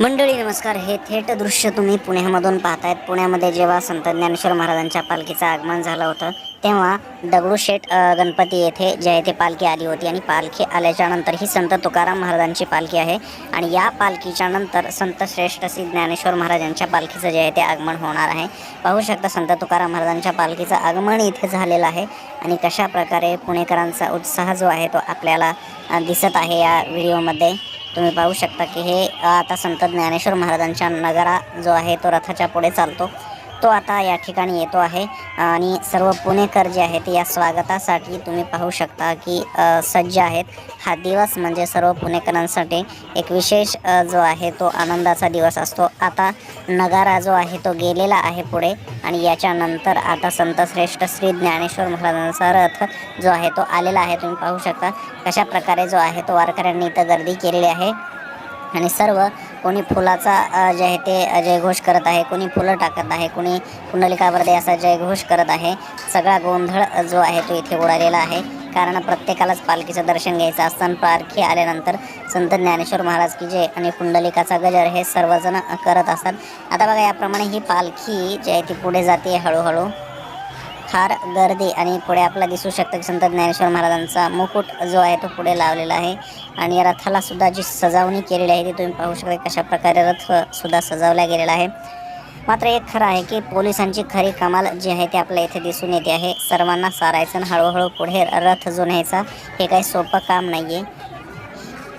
मंडळी नमस्कार. हे थेट दृश्य तुम्ही पुण्यामधून पाहतायत. पुण्यामध्ये जेव्हा संत ज्ञानेश्वर महाराजांच्या पालखीचं आगमन झालं होतं तेव्हा दगडूशेठ गणपती येथे जे येथे ते पालखी आली होती आणि पालखी आल्याच्यानंतर ही संत तुकाराम महाराजांची पालखी आहे आणि या पालखीच्या नंतर संत श्रेष्ठ श्री ज्ञानेश्वर महाराजांच्या पालखीचं जे आहे ते आगमन होणार आहे. पाहू शकता संत तुकाराम महाराजांच्या पालखीचं आगमन इथे झालेलं आहे आणि कशा प्रकारे पुणेकरांचा उत्साह जो आहे तो आपल्याला दिसत आहे या व्हिडिओमध्ये. तुम्ही पाहू शकता की हे आता संत ज्ञानेश्वर महाराजांच्या नगरा जो आहे तो रथाच्या पुढे चालतो. तो आता या ठिकाणी येतो आहे. आणि सर्व पुणेकर जे आहेत या स्वागतासाठी तुम्ही पाहू शकता की सज्ज आहेत. हा दिवस म्हणजे सर्व पुणेकरांसाठी एक विशेष जो आहे तो आनंदाचा दिवस असतो. आता नगारा जो आहे तो गेलेला आहे पुढे. आणि याच्यानंतर आता संतश्रेष्ठ श्री ज्ञानेश्वर महाराजांचा रथ जो आहे तो आलेला आहे. तुम्ही पाहू शकता कशा प्रकारे जो आहे तो वारकऱ्यांनी इथं गर्दी केलेली आहे. आणि सर्व कोणी फुलाचा जे आहे ते जयघोष करत आहे कोणी फुलं टाकत आहे कोणी पुंडलिकावरती असा जयघोष करत आहे सगळा गोंधळ जो आहे तो इथे उडालेला आहे. कारण प्रत्येकालाच पालखीचं दर्शन घ्यायचं असतं पालखी आल्यानंतर संत ज्ञानेश्वर महाराज की जय आणि पुंडलिकाचा गजर हे सर्वजण करत असतात. आता बघा याप्रमाणे ही पालखी जी आहे ती पुढे जाते हळूहळू. फार गर्दी आणि पुढे आपला दिसू शकतं की संत ज्ञानेश्वर महाराजांचा मुकुट जो आहे तो पुढे लावलेला आहे. आणि या रथाला सुद्धा जी सजावणी केलेली आहे ती तुम्ही पाहू शकता कशा प्रकारे रथ सुद्धा सजवला गेलेला आहे. मात्र एक खरं आहे की पोलिसांची खरी कमाल जी आहे ती आपल्या इथे दिसून येते आहे. सर्वांना सारायचं आणि हळूहळू पुढे रथ जो न्यायचा हे काही सोपं काम नाही आहे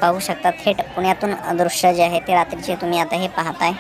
पाहू शकता थेट पुण्यातून दृश्य जे आहे ते रात्रीचे तुम्ही आता हे पाहताय.